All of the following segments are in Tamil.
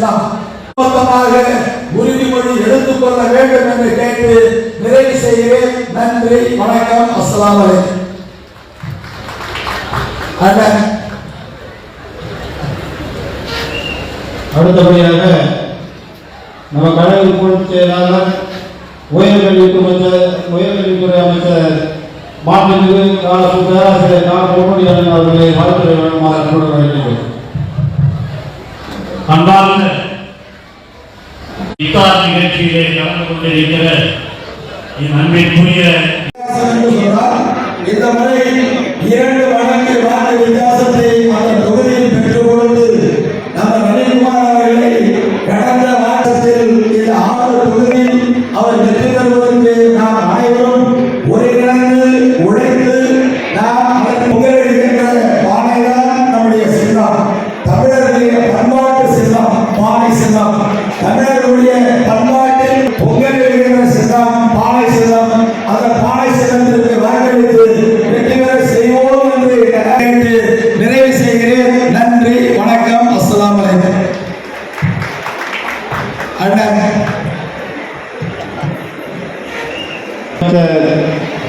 சின்னம் மொத்தமாக உறுதிமொழி எடுத்துக்கொள்ள வேண்டும் என்று கேட்டு நிறைவு செய்கிறேன். நன்றி வணக்கம் அஸ்லாம் அலைக்கும். அடுத்தபடியாக நம்ம கடவுள் பொருள் செயலாளர் உயர்கல்வித்துறை அமைச்சர் உயர்கல்வித்துறை அமைச்சர் மாண்புமிகு பேராசிரியர் கா பொன்முடியன் அவர்களை வாழ்த்துறை வழங்குமாறு அன்புடன் அழைக்கிறோம் அன்பார்ந்த இத்தார் நிகழ்ச்சியிலே கலந்து கொண்டிருக்கிற என் அன்பிற்குரிய இந்த முறை இரண்டு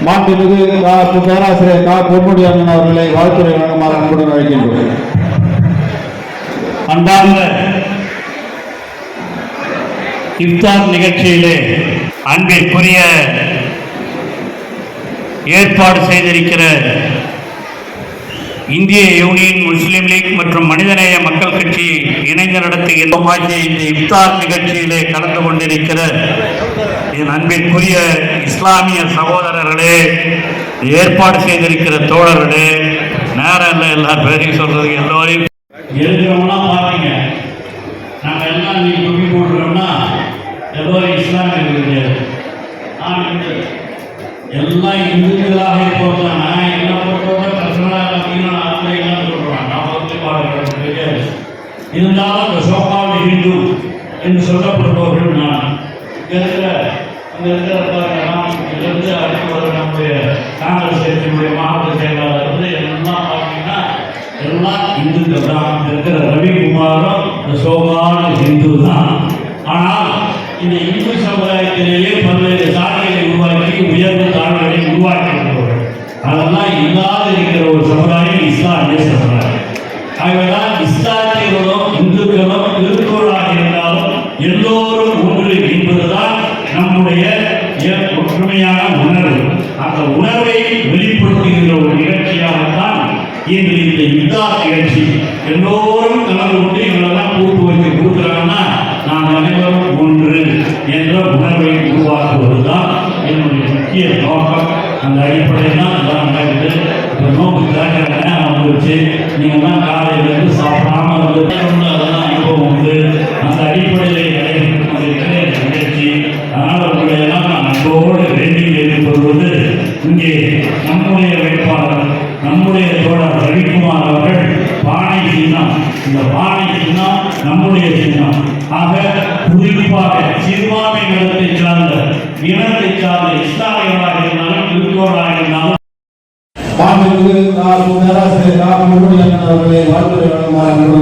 மாண்புமிகு பேராசிரியர் கா பொன்முடி அண்ணன் அவர்களை வாழ்த்துறை வழங்குமாறு அன்புடன் அழைக்கின்றோம். அன்பார்ந்த இப்தார் நிகழ்ச்சியிலே அன்பிற்குரிய ஏற்பாடு செய்திருக்கிற இந்திய யூனியன் முஸ்லீம் லீக் மற்றும் மனிதநேய மக்கள் கட்சி இணைந்து நடத்துகின்ற இந்த இப்தார் நிகழ்ச்சியிலே கலந்து கொண்டிருக்கிற என் அன்பிற்குரிய இஸ்லாமிய சகோதரர்களே ஏற்பாடு செய்திருக்கிற தோழர்களே நேரம் இல்லை எல்லா பேரையும் சொல்றது எல்லோரையும் எழுதுறவங்களாம் பாருங்க நாங்கள் எல்லாம் நீ தொப்பி போட்டுருக்கோம்னா எல்லோரும் இஸ்லாமியர்கள் கிடையாது நான் இந்து. எல்லாம் இந்துக்களாக இருந்தாலும் அந்த சோகால் இந்து என்று சொல்லப்படுபவர்கள் நான். இருக்கிற இங்க இருக்கிற பாருங்க, நான் அடுத்து வர நம்முடைய காங்கிரஸ் கட்சியினுடைய மாவட்ட செயலாளர் வந்து எல்லாம் பார்த்தீங்கன்னா எல்லாம் இந்துக்கள் தான். இருக்கிற ரவிக்குமாரும் இந்த சோகால் இந்து தான். ஆனால் இந்த இந்து சமுதாயத்திலேயே உண்மையான உணர்வு. அந்த உணர்வை வெளிப்படுத்துகின்ற ஒரு நிகழ்ச்சியாகத்தான் இன்று இந்த யுத்தா நிகழ்ச்சி எல்லோரும் கலந்து கொண்டு எங்களெல்லாம் கூட்டு வைத்து கொடுக்குறாங்கன்னா நாம் அனைவரும் ஒன்று என்ற உணர்வை உருவாக்குவதுதான் என்னுடைய முக்கிய நோக்கம். அந்த அடிப்படையில் தான் எல்லாம் நடக்குது நோக்கு திறக்கிற இங்கே நம்முடைய வேட்பாளர் நம்முடைய தோழர் ரவிக்குமார் அவர்கள் பானை சின்னம். இந்த பானை சின்னம் நம்முடைய சின்னம். ஆக குறிப்பாக சிறுபான்மை நிலத்தை சார்ந்த இனத்தை சார்ந்த இஸ்லாமியர்களாக இருந்தாலும் திருக்கோளாக இருந்தாலும் மாண்புமிகு கா பேராசிரியர் கா பொன்முடியன் அவர்களை வாழ்த்துறை வழங்குமாறு